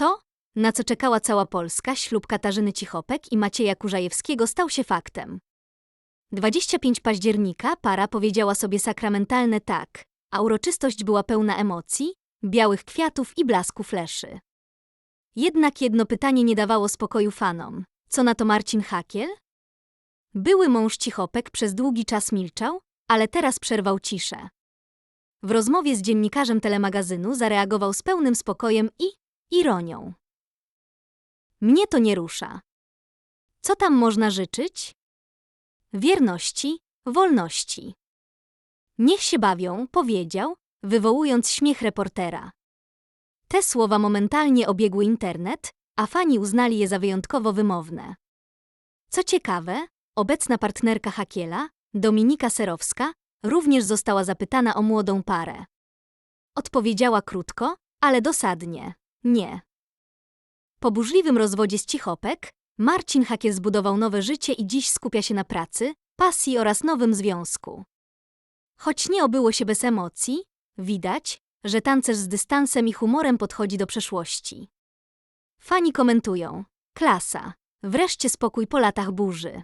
To, na co czekała cała Polska, ślub Katarzyny Cichopek i Macieja Kurzajewskiego stał się faktem. 25 października para powiedziała sobie sakramentalne tak, a uroczystość była pełna emocji, białych kwiatów i blasku fleszy. Jednak jedno pytanie nie dawało spokoju fanom. Co na to Marcin Hakiel? Były mąż Cichopek przez długi czas milczał, ale teraz przerwał ciszę. W rozmowie z dziennikarzem telemagazynu zareagował z pełnym spokojem i ironią. Mnie to nie rusza. Co tam można życzyć? Wierności, wolności. Niech się bawią, powiedział, wywołując śmiech reportera. Te słowa momentalnie obiegły internet, a fani uznali je za wyjątkowo wymowne. Co ciekawe, obecna partnerka Hakiela, Dominika Serowska, również została zapytana o młodą parę. Odpowiedziała krótko, ale dosadnie: nie. Po burzliwym rozwodzie z Cichopek, Marcin Hakiel zbudował nowe życie i dziś skupia się na pracy, pasji oraz nowym związku. Choć nie obyło się bez emocji, widać, że tancerz z dystansem i humorem podchodzi do przeszłości. Fani komentują: klasa, wreszcie spokój po latach burzy.